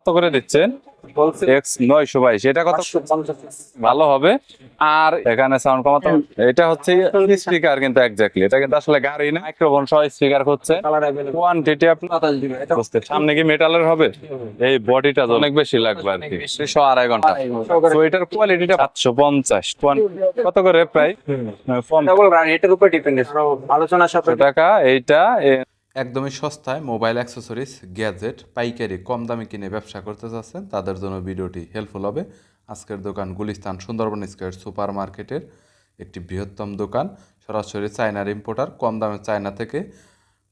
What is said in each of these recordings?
কত করে দিচ্ছেন? এক্স নয়শো বাইশ। এটা কত? ভালো হবে। আর এখানে সাউন্ড কমাতে এটা হচ্ছে স্পিকার কিন্তু এক্স্যাক্টলি এটা কিন্তু আসলে গাড়ি না। মাইক্রোফোন সহ স্পিকার হচ্ছে। কোয়ান্টিটি আপনার সামনে কি মেটালের হবে? এই বডিটা অনেক বেশি লাগবে আর কি। দুশো আড়াই ঘণ্টা। তো এটার কোয়ালিটিটা সাতশো পঞ্চাশ। কত করে প্রায়? এটার উপর ডিপেন্ড আলোচনা টাকা এইটা একদমই সস্তায় মোবাইল অ্যাক্সেসরিজ, গ্যাজেট, পাইকারি, কম দামে কিনে ব্যবসা করতে চাচ্ছেন, তাদের জন্য ভিডিওটি হেল্পফুল হবে। আজকের দোকান গুলিস্তান সুন্দরবন স্কোয়ার সুপার মার্কেটের একটি বৃহত্তম দোকান। সরাসরি চায়নার ইম্পোর্টার কম দামে চায়না থেকে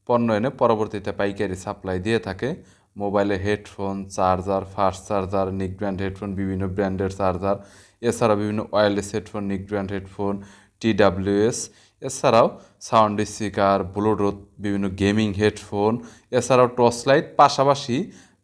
পণ্য এনে পরবর্তীতে পাইকারি সাপ্লাই দিয়ে থাকে। মোবাইলে হেডফোন, চার্জার ফাস্ট চার্জার নিক ব্র্যান্ড হেডফোন, বিভিন্ন ব্র্যান্ডের চার্জার এছাড়া বিভিন্ন ওয়্যারলেস হেডফোন নিক ব্র্যান্ড হেডফোন টিডাব্লিউএস এছাড়াও সাউন্ড স্পিকার, ব্লুটুথ, বিভিন্ন গেমিং হেডফোন, এছাড়াও টর্চ লাইট পাশাপাশি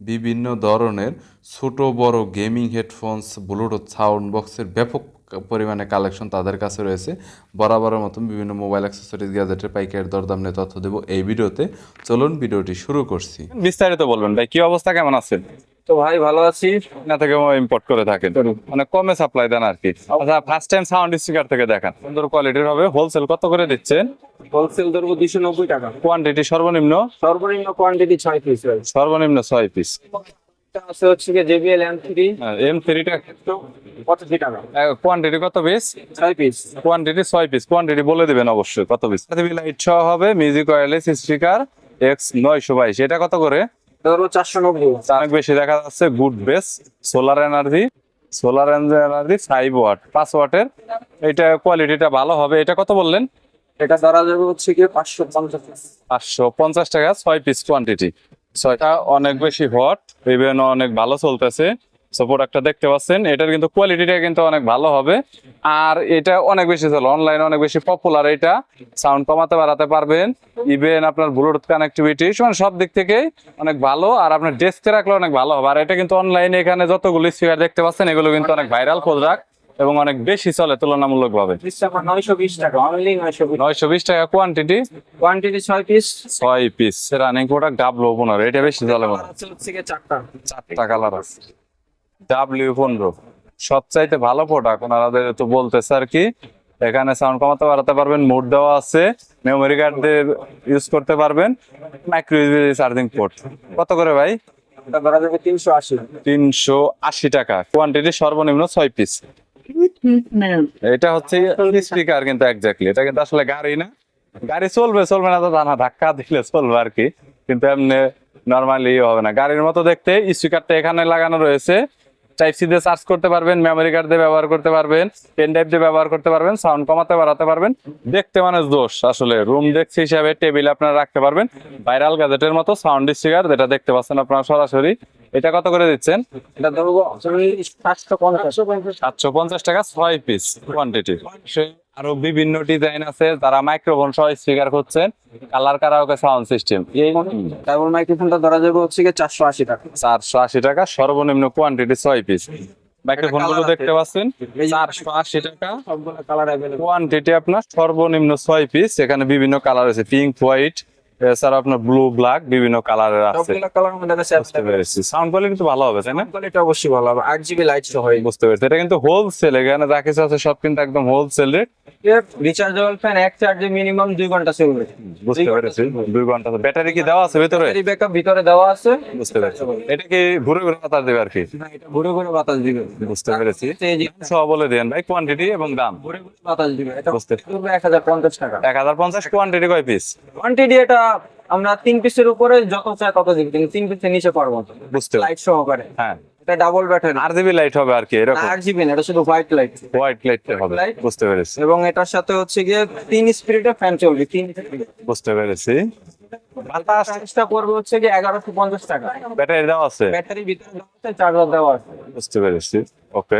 বিভিন্ন ধরনের ছোট বড় গেমিং হেডফোনস, ব্লুটুথ সাউন্ড বক্সের ব্যাপক পরিমাণে কালেকশন তাদের কাছে রয়েছে। বরাবরের মতন বিভিন্ন মোবাইল অ্যাক্সেসরিজ গ্যাজেটের পাইকারি দরদাম নিয়ে তথ্য দেবো এই ভিডিওতে। চলুন ভিডিওটি শুরু করছি। বিস্তারিত বলবেন ভাই, কি অবস্থা, কেমন আছেন? তো ভাই ভালো আছি। না থেকে ইম্পোর্ট করে থাকেন। মানে কমে সাপ্লাই দেন আর কি। আচ্ছা ফার্স্ট টাইম সাউন্ড স্পিকার থেকে দেখান। সুন্দর কোয়ালিটির হবে। হোলসেল কত করে দিচ্ছেন? হোলসেল ধরবো দুশো নব্বই টাকা। কোয়ান্টিটি সর্বনিম্ন? সর্বনিম্ন কোয়ান্টিটি ছয় পিস সর্বনিম্ন ছয় পিস আছে হচ্ছে কি টাকা। কোয়ান্টিটি কত পিস ছয় পিস কোয়ান্টিটি পিস কোয়ান্টিটি বলে দিবেন অবশ্যই কত পিস লাইট সহ হবে মিউজিক ওয়্যারলেস স্পিকার এটা কত করে? চারশো নব্বই অনেক বেশি দেখা যাচ্ছে good base solar energy solar energy five watt পাঁচ ওয়াটের। এটা কোয়ালিটিটা ভালো হবে। এটা কত বললেন? এটা ধরা যাবে হচ্ছে কি পাঁচশো পঞ্চাশ পাঁচশো পঞ্চাশ টাকা ছয় পিস কোয়ান্টিটি ছয়টা অনেক বেশি হট ইভেন অনেক ভালো চলতেছে। সো প্রোডাক্টটা দেখতে পাচ্ছেন এটার কিন্তু কোয়ালিটিটা কিন্তু অনেক ভালো হবে। আর এটা অনেক বেশি চলে অনলাইনে অনেক বেশি পপুলার এটা। সাউন্ড কমাতে বাড়াতে পারবেন। ইভেন আপনার ব্লুটুথ কানেক্টিভিটি মানে সব দিক থেকে অনেক ভালো। আর আপনার ডেস্কে রাখলে অনেক ভালো হবে। আর এটা কিন্তু অনলাইনে এখানে যতগুলো স্পিকার দেখতে পাচ্ছেন এগুলো কিন্তু অনেক ভাইরাল প্রোডাক্ট এবং অনেক বেশি চলে তুলনামূলক ভাবে নয়শো বিশ টাকা অনলি নয়শো বিশ। নয়শো বিশ টাকা কোয়ান্টিটি কোয়ান্টিটি ছয় পিস ছয় পিস রানিং প্রোডাক্ট ডাবলো পনেরো এটা বেশি চলে মনে। আছে হচ্ছে কি চারটা। চারটা কালার আছে। ডাব্লিউ পনেরো। সবচাইতে ভালো প্রোডাক্ট ওনাদের তো বলতেছে আর কি, এখানে সাউন্ড কমাতে বাড়াতে পারবেন মোড দেওয়া আছে মেমোরি কার্ড দিয়ে ইউজ করতে পারবেন মাইক্রো চার্জিং পোর্ট কত করে ভাই? তিনশো আশি টাকা। কোয়ান্টিটি সর্বনিম্ন ছয় পিস এটা হচ্ছে স্পিকার কিন্তু এক্স্যাক্টলি এটা কিন্তু আসলে গাড়ি না। গাড়ি চলবে চলবে না তো তা ধাক্কা দিলে চলবে আর কি। কিন্তু এমনি নর্মালি হবে না। গাড়ির মতো দেখতে স্পিকারটা এখানে লাগানো রয়েছে। টাইপ সি দিয়ে চার্জ করতে পারবেন মেমোরি কার্ড দিয়ে ব্যবহার করতে পারবেন পেন ড্রাইভ দিয়ে ব্যবহার করতে পারবেন সাউন্ড কমাতে বাড়াতে পারবেন। দেখতে মানে দোষ আসলে রুম দেখছি হিসাবে টেবিল আপনারা রাখতে পারবেন। ভাইরাল গ্যাজেটের মতো সাউন্ড স্পিকার যেটা দেখতে পাচ্ছেন আপনারা সরাসরি। এটা কত করে দিচ্ছেন? এটা ধরবো সাতশো পঞ্চাশ। টাকা ছয় পিস কোয়ান্টিটি আরও বিভিন্ন ডিজাইন আছে যারা মাইক্রোফোন সহ স্পিকার করছেন কালার কারাওকে সাউন্ড সিস্টেম এই ডাবল মাইক্রোফোনটা ধরা যাবে হচ্ছে কি চারশো আশি টাকা। চারশো আশি টাকা সর্বনিম্ন কোয়ান্টিটি ছয় পিস মাইক্রোফোনগুলো দেখতে পাচ্ছেন? চারশো আশি টাকা। সবগুলো কালার अवेलेबल কোয়ান্টিটি আপনার সর্বনিম্ন ছয় পিস এখানে বিভিন্ন কালার আছে পিঙ্ক হোয়াইট এছাড়া আপনার ব্লু ব্ল্যাক বিভিন্ন কালারের আছে। বুঝতে পেরেছি। সাউন্ড কোয়ালিটি তো ভালো হবে তাই না? কোয়ালিটি অবশ্যই ভালো হবে। আট জিবি লাইট সহ। বুঝতে পেরেছি। এটা কিন্তু হোলসেল এখানে যা কিছু আছে সব কিন্তু একদম হোলসেল রেট রিচার্জেবল ফ্যান এক চার্জে মিনিমাম দুই ঘণ্টা চলবে। বুঝতে পেরেছি। দুই ঘণ্টা ব্যাটারি কি দেওয়া আছে ভিতরে? ব্যাটারি ব্যাকআপ ভিতরে দেওয়া আছে। বুঝতে পেরেছি। এটা কি ঘুরে ঘুরে বাতাস দেবে আর কি? না, এটা ঘুরে ঘুরে বাতাস দিবে। বুঝতে পেরেছি। সব বলে দেন ভাই কোয়ান্টিটি এবং দাম। ঘুরে ঘুরে বাতাস দিবে। এটা বুঝতে পড়বে এক হাজার পঞ্চাশ টাকা। এক হাজার পঞ্চাশ কোয়ান্টিটি কয় পিস কোয়ান্টিটি এটা আমরা তিন পিসের উপরে যত চাই তত দিবি কিন্তু তিন পিসের নিচে পারব বুঝতে লাইট সহকারে হ্যাঁ। এটা ডাবল ব্যাটারি আর জিবি লাইট হবে আর কি এরকম? আট জিবি না এটা শুধু হোয়াইট লাইট হোয়াইট লাইট হবে? বুঝতে পেরেছি। এবং এটার সাথে হচ্ছে গিয়ে তিন স্পিরিটের ফ্যান চলবে তিন বুঝতে পেরেছি। বাতাস প্রাইসটা পড়বে হচ্ছে গিয়ে এগারোশো পঞ্চাশ টাকা। ব্যাটারি দেওয়া আছে? ব্যাটারি ভিতরে দেওয়া আছে চার্জার দেওয়া আছে। বুঝতে পেরেছি ওকে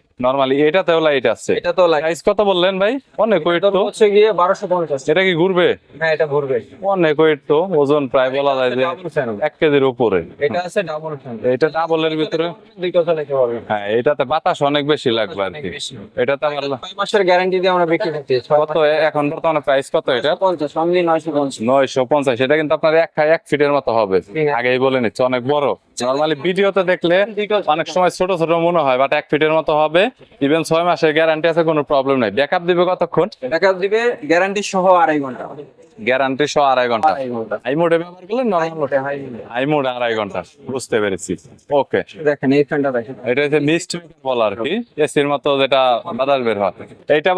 নরমালি এটাতেও লাইট আছে। এটা তো লাইট প্রাইস কত বললেন ভাই? অনেক ওয়েট তো। হচ্ছে গিয়ে বারোশো পঞ্চাশ। এটা কি ঘুরবে? হ্যাঁ এটা ঘুরবে। অনেক ওয়েট তো ওজন প্রায় বলা যায় যে ডাবল ফ্যান এক কেজির উপরে। এটা আছে ডাবল ফ্যান এটা ভিতরে? হ্যাঁ এটাতে বাতাস অনেক বেশি লাগবে আর কি। এটাতে আবার ছয় মাসের গ্যারান্টি দিয়ে আমরা বিক্রি করতে কত এখন বর্তমানে প্রাইস কত এটা? পঞ্চাশ অনলি নয়শো পঞ্চাশ। নয়শো পঞ্চাশ। এটা কিন্তু আপনার এক এক ফিটের মতো হবে। আগেই বলে নিচ্ছে অনেক বড়। নরমালি ভিডিওতে দেখলে অনেক সময় ছোট ছোট মনে হয় বাট এক ফিটের মতো হবে। ইভেন ছয় মাসের গ্যারান্টি আছে, কোনো প্রবলেম নাই। ব্যাকআপ দিবে কতক্ষণ? ব্যাকআপ দিবে গ্যারান্টি সহ আড়াই ঘণ্টা। গ্যারান্টি সহ আড়াই ঘণ্টা। আই মোডে ব্যবহার করলে নর্মাল আই মোড আড়াই ঘণ্টা। বুঝতে পেরেছি। ওকে দেখেন এই ফ্যানটা দেখেন। এটা হচ্ছে মিস্ট বলা আর কি। এসির মতো যেটা বাতাস বের হয়।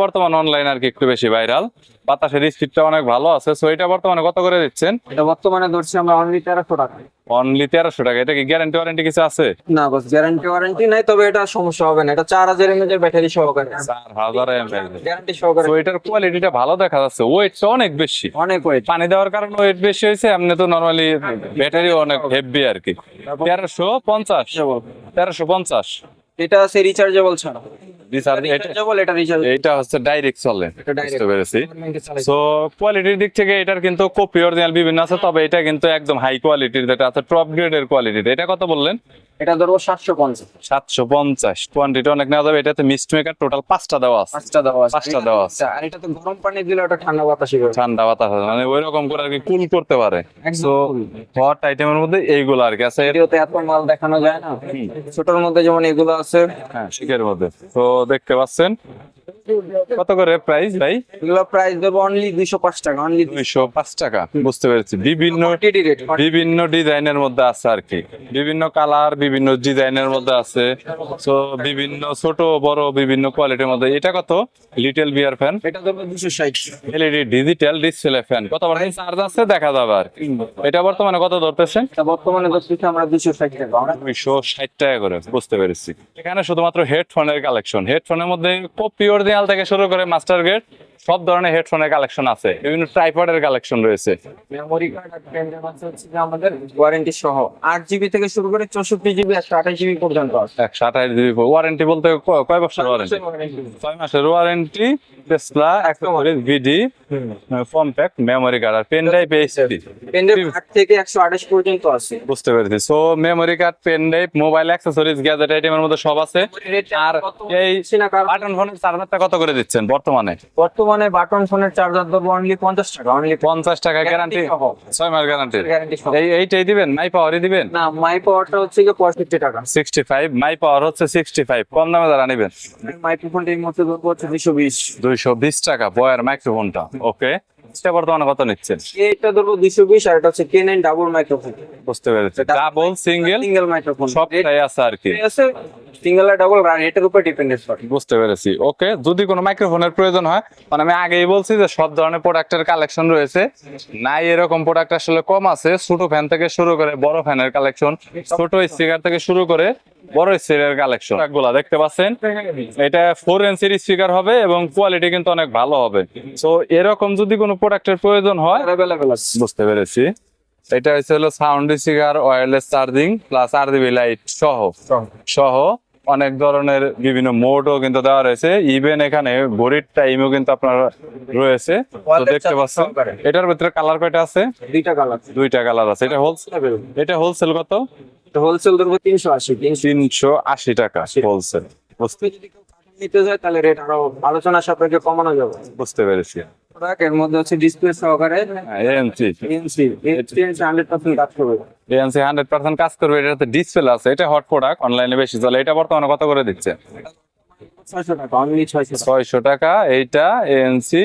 বর্তমান অনলাইন আর কি একটু বেশি ভাইরাল বাতাসের স্পিডটা অনেক ভালো আছে। সো এটা বর্তমানে কত করে দিচ্ছেন? এটা বর্তমানে ধরছি আমরা অনলি তেরোশো টাকা। অনলি তেরোশো টাকা। এটা কি গ্যারান্টি ওয়ারেন্টি কিছু আছে? না বস গ্যারান্টি ওয়ারেন্টি নাই তবে এটা সমস্যা হবে না। এটা চার হাজার এমএজ এর ব্যাটারি সহকারে। চার হাজার এমএএইচ গ্যারান্টি সহকারে। তো এটার কোয়ালিটিটা ভালো দেখা যাচ্ছে। ওয়েটটা অনেক বেশি। অনেক ওয়েট পানি দেওয়ার কারণে ওয়েট বেশি হয়েছে এমনি তো নরমালি ব্যাটারি অনেক হেভি আর কি। তেরোশো পঞ্চাশ। তেরোশো পঞ্চাশ। এটা আছে রিচার্জেবল ছাড়া। এটা হচ্ছে ডাইরেক্ট চলে। বুঝতে পেরেছি। সো কোয়ালিটির দিক থেকে এটার কিন্তু কপি অরিজিনাল বিভিন্ন আছে তবে এটা কিন্তু একদম হাই কোয়ালিটির যেটা আছে টপ গ্রেডের কোয়ালিটির এটা কত বললেন? এটা ধরবো সাতশো পঞ্চাশ। সাতশো পঞ্চাশ কোয়ান্টিটি অনেক নেওয়া যাবে। এটাতে মিস্ট মেকার টোটাল পাঁচটা দেওয়া আছে। পাঁচটা দেওয়া আছে। পাঁচটা দেওয়া আছে। আর এটা তো গরম পানি দিলে ওটা ঠান্ডা করবে ঠান্ডা বাতাস মানে ওই রকম করে আর কি কুল করতে পারে। হট আইটেমের মধ্যে এইগুলো আর কি আছে। ভিডিওতে এত মাল দেখানো যায় না। ছোটর মধ্যে যেমন এগুলো আছে। হ্যাঁ শিখের মধ্যে। তো দেখতে পাচ্ছেন। কত করে প্রাইস ভাই? এগুলো প্রাইস দেবো অনলি দুইশো পাঁচ টাকা অনলি দুইশো পাঁচ টাকা। বুঝতে পেরেছি। বিভিন্ন বিভিন্ন ডিজাইনের মধ্যে আছে আর কি। বিভিন্ন কালার বিভিন্ন ডিজাইনের মধ্যে আছে। তো বিভিন্ন ছোট বড় বিভিন্ন কোয়ালিটির মধ্যে। এটা কত? লিটল বিয়ার ফ্যান এটা দুশো ষাট। এলইডি ডিজিটাল ডিসপ্লে ফ্যান কত বার চার্জ আছে দেখা যাবে আর এটা বর্তমানে কত ধরতেছে? এটা বর্তমানে ধরছি আমরা দুশো ষাট টাকা। দুইশো ষাট টাকা করে বুঝতে পেরেছি। এখানে শুধুমাত্র হেডফোনের কালেকশন হেডফোনের মধ্যে কপি অরিজিনাল থেকে শুরু করে মাস্টার গেট সব ধরনের হেডফোনের কালেকশন আছে বিভিন্ন ট্রাইপডের কালেকশন রয়েছে। মেমোরি কার্ড আর পেন ড্রাইভ আছে হচ্ছে যে আমাদের ওয়ারেন্টি সহ আট জিবি থেকে শুরু করে চৌষট্টি জিবি একশো আঠাশ জিবি পর্যন্ত আছে। একশো আঠাশ জিবি ওয়ারেন্টি বলতে কয় বছর ওয়ারেন্টি ছয় মাসের ওয়ারেন্টি টেসলা অ্যাক্সেসরিজ ভিডি কম্প্যাক্ট মেমোরি কার্ড আর pen drive HD pen drive আট থেকে একশো আঠাশ পর্যন্ত আছে। বুঝতে পেরেছি। So memory card pen drive mobile accessories gadget আইটেমের মধ্যে সব আছে। আর এই বাটন ফোনের চার্জারটা কত করে দিচ্ছেন বর্তমানে? বর্তমানে বাটন ফোনের চার্জার দেবো অনলি পঞ্চাশ টাকা অনলি পঞ্চাশ টাকা গ্যারান্টি ছয় মাস গ্যারান্টি এই এইটাই দিবেন? মাই পাওয়ারই দিবেন? না মাই পাওয়ারটা হচ্ছে গিয়ে পঁয়ষট্টি টাকা। সিক্সটি ফাইভ মাই পাওয়ার হচ্ছে সিক্সটি ফাইভ কম দামে যারা নিবেন? মাইক্রোফোনটা এই মুহূর্তে ধরবো হচ্ছে দুশো বিশ। দুইশো বিশ টাকা বয়ার মাইক্রোফোনটা ওকে এটা বর্তমানে কত নিচ্ছেন? এটা ধরবো দুশো বিশ আর এটা হচ্ছে কে নাইন ডাবল মাইক্রোফোন বুঝতে পেরেছি। ডাবল সিঙ্গেল সিঙ্গেল মাইক্রোফোন সবটাই আছে আর কি। আছে। সিঙ্গেল আর ডাবল রেটের উপর ডিপেন্ডেন্ট করে। বুঝতে পেরেছি। ওকে যদি কোনো মাইক্রোফোনের প্রয়োজন হয় মানে আমি আগেই বলছি যে সব ধরনের প্রোডাক্টের কালেকশন রয়েছে। নাই এরকম প্রোডাক্ট আসলে কম আছে ছোট ফ্যান থেকে শুরু করে বড় ফ্যানের কালেকশন ছোট স্পিকার থেকে শুরু করে বড় স্পিকারের কালেকশনগুলা দেখতে পাচ্ছেন? এটা ফোর ইঞ্চির স্পিকার হবে এবং কোয়ালিটি কিন্তু অনেক ভালো হবে। তো এরকম যদি কোনো প্রোডাক্টের প্রয়োজন হয় বুঝতে পেরেছি। এটা হচ্ছে হলো sound speaker wireless charging plus RGB light সহ। সহ। অনেক ধরনের বিভিন্ন মোডও কিন্তু দেওয়া রয়েছে। ইভেন এখানে ঘড়ির টাইমও কিন্তু আপনার রয়েছে। তো দেখতে পাচ্ছেন এটার ভিতরে কালার কয়টা আছে? দুইটা কালার দুইটা কালার আছে। এটা হোলসেল এটা হোলসেল কত? হোলসেল ধরবো তিনশো আশি তিনশো আশি টাকা হোলসেল বুঝতে নিতে যায় তাহলে রেট আরও আলোচনা সাপেক্ষে কমানো যাবে। বুঝতে পেরেছি। প্রোডাক্টের মধ্যে হচ্ছে ডিসপ্লে সহকারে এনসি এক্সপিরিয়েন্স হান্ড্রেড পার্সেন্ট কাজ করবে। হান্ড্রেড পার্সেন্ট কাজ করবে এটাতে ডিসপ্লে আছে এটা হট প্রোডাক্ট অনলাইনে বেশি চলে এটা বর্তমানে কত করে দিচ্ছে? ছয়শো টাকা এইটা এএনসি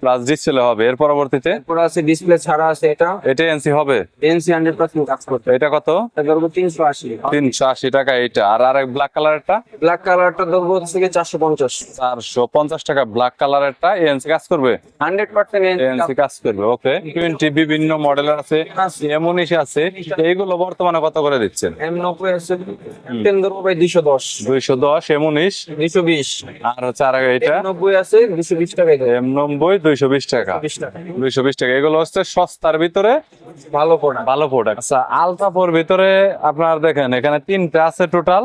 প্লাস ডিসপ্লে হবে। এর পরবর্তীতে? আছে ডিসপ্লে ছাড়া আছে এটা। এটা এনসি হবে? এনসি হান্ড্রেড পার্সেন্ট কাজ করতে এটা কত? এটা ধরবো তিনশো আশি তিনশো আশি টাকা এইটা। আর আরেক ব্ল্যাক ব্ল্যাক কালারটা ধরবো গিয়ে চারশো পঞ্চাশ। চারশো পঞ্চাশ টাকা ব্ল্যাক এএনসি কাজ করবে? হান্ড্রেড পার্সেন্ট এএনসি কাজ করবে ওকে টোয়েন্টি বিভিন্ন মডেলের আছে। এমনিশ আছে। এইগুলো বর্তমানে কত করে দিচ্ছেন? এম নব্বই আছে। টেন ধরবো ভাই দুইশো দশ। দুইশো দশ এমনিশ দুইশো বিশ। আর হচ্ছে আর এটা? নব্বই আছে বিশ টাকা নব্বই দুইশো বিশ টাকা। বিশ টাকা। দুইশো বিশ টাকা। এগুলো হচ্ছে সস্তার ভিতরে ভালো প্রোডাক্ট ভালো প্রোডাক্ট আচ্ছা আলতাপোর ভিতরে আপনার দেখেন এখানে তিনটা আছে টোটাল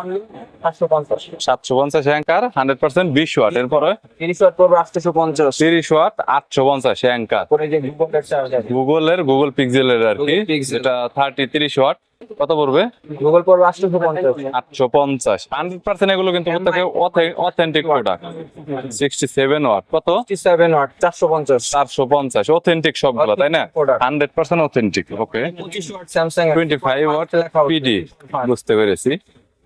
Only Anker watt. এরপরে? ওয়াট পড়ব ওয়াট অ্যাঙ্কার। যে গুগলের চার্জার গুগলের গুগল পিক্সেলের আর কি। ওয়াট। কত পড়বে? গুগল পড়ব এগুলো কিন্তু প্রত্যেকে authentic product sixty seven watt. কত? সেভেন ওয়াট চারশো পঞ্চাশ চারশো পঞ্চাশ অথেন্টিক সবগুলো তাই না? Product। Hundred percent authentic okay পঁচিশ ওয়াট স্যামসাং ওয়াট পিডি বুঝতে পেরেছি।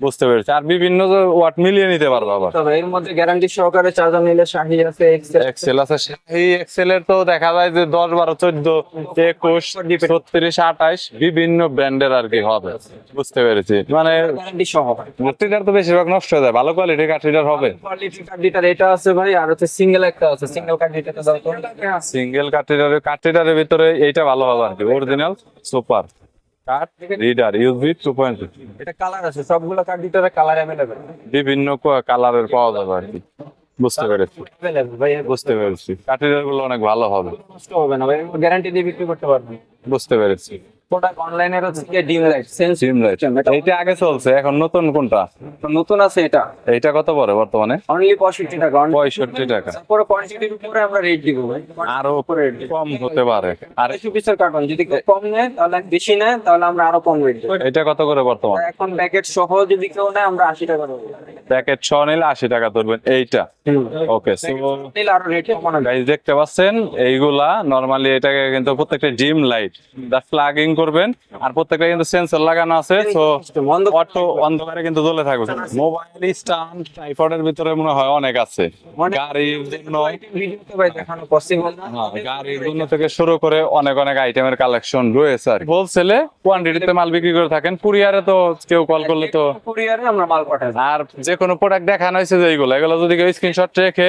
বুঝতে পেরেছি। আর বিভিন্ন ওয়াট মিলিয়ে নিতে পারব আবার। তবে এর মধ্যে গ্যারান্টি সহকারে চার্জার নিলে শাহি আছে এক্সেল আছে। সেই এক্সেল এর তো দেখা যায় যে দশ বারো চোদ্দ একুশ ছত্রিশ আঠাইশ বিভিন্ন ব্র্যান্ডের আর কি হবে। বুঝতে পেরেছি। মানে গ্যারান্টি সহ তো বেশিরভাগ নষ্ট হয়ে যায়। ভালো কোয়ালিটির কাঠরিটার হবে। কোয়ালিটি কার্ডিটার এটা আছে ভাই আর হচ্ছে সিঙ্গেল একটা আছে। সিঙ্গেল দাও সিঙ্গেল কাঠরিটারের কাঠরিটারের ভিতরে এইটা ভালো হবে আর কি। অরিজিনাল সুপার রিডার এটা কালার আছে সবগুলো কালার বিভিন্ন কালারের পাওয়া যাবে আর কি। বুঝতে পেরেছি। বুঝতে পেরেছি। কাঠেরগুলো অনেক ভালো হবে। নষ্ট হবে না ভাই গ্যারান্টি দিয়ে বিক্রি করতে পারবেন বুঝতে পেরেছি। প্রোডাক্ট অনলাইনের হচ্ছে কি ডিম লাইট সেন্স সিম লাইট এইটা আগে চলছে এখন নতুন কোনটা? নতুন আছে এটা। এইটা কত পড়ে বর্তমানে? অনলি পঁয়ষট্টি টাকা পঁয়ষট্টি টাকা। তারপরে কোয়ান্টিটির উপরে আমরা রেট দিব ভাই। আরও কম হতে পারে। আর পিসের কার্টন যদি কম নেয় তাহলে বেশি নেয় তাহলে আমরা আরও কম রেট দেবো। এটা কত করে বর্তমান? এখন প্যাকেট সহ যদি কেউ নেয় আমরা আশি টাকা দেবো প্যাকেট ছ নিলে আশি টাকা ধরবেন এইটা? ওকে সো নিলে আরও রেট কমানো গাইজ দেখতে পাচ্ছেন এইগুলা নরমালি এটাকে কিন্তু প্রত্যেকটা জিম লাইট দা প্লাগিং করবেন। আর প্রত্যেকটা কিন্তু সেন্সর লাগানো আছে বন্ধ অটো অন্ধকারে কিন্তু জ্বলে থাকবে। মোবাইল স্ট্যান্ড ট্রাইপডের ভিতরে মনে হয় অনেক আছে। গাড়ির জন্য ভিডিওতে ভাই দেখানো পসিবল না। হ্যাঁ, গাড়ির জন্য থেকে শুরু করে অনেক অনেক আইটেমের কালেকশন রয়েছে আর হোলসেলে কোয়ান্টিটিতে মাল বিক্রি করে থাকেন। কুরিয়ারে তো কেউ কল করলে তো কুরিয়ারে আমরা মাল পাঠাই। আর যে কোনো প্রোডাক্ট দেখানো হয়েছে যে এইগুলো এগুলো যদি কেউ স্ক্রিনশট রেখে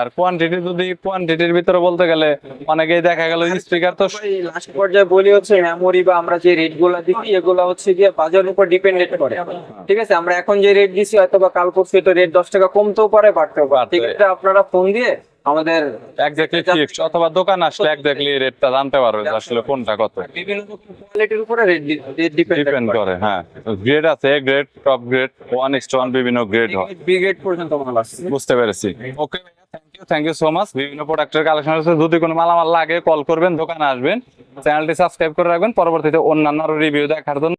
আর কোয়ান্টিটি যদি কোয়ান্টিটির ভিতরে বলতে গেলে অনেকেই দেখা গেল স্পিকার তো লাস্ট পর্যায়ে বলি হচ্ছে মেমোরি বা আমরা যে রেটগুলা দিচ্ছি এগুলো হচ্ছে গিয়ে বাজারের উপর ডিপেন্ডেন্ট করে। ঠিক আছে? আমরা এখন যে রেট দিছি হয়তো বা কাল পরশু তো রেট দশ টাকা কমতেও পারে বাড়তেও আপনারা ফোন দিয়ে আমাদের এক্স্যাক্টলি অথবা দোকান আসলে এক্স্যাক্টলি রেটটা জানতে পারবে যে আসলে কোনটা কত। বিভিন্ন কোয়ালিটির উপরে রেট ডিপেন্ড করে। হ্যাঁ। গ্রেড আছে গ্রেড টপ গ্রেড ওয়ান বিভিন্ন গ্রেড হয়। ব্রিগেড পর্যন্ত মাল আছে বুঝতে পেরেছি। Okay thank you thank you so much বিভিন্ন প্রোডাক্টের কালেকশন আছে যদি কোনো মালামাল লাগে কল করবেন দোকানে আসবেন। চ্যানেলটি সাবস্ক্রাইব করে রাখবেন। পরবর্তীতে অন্যান্য রিভিউ দেখার জন্য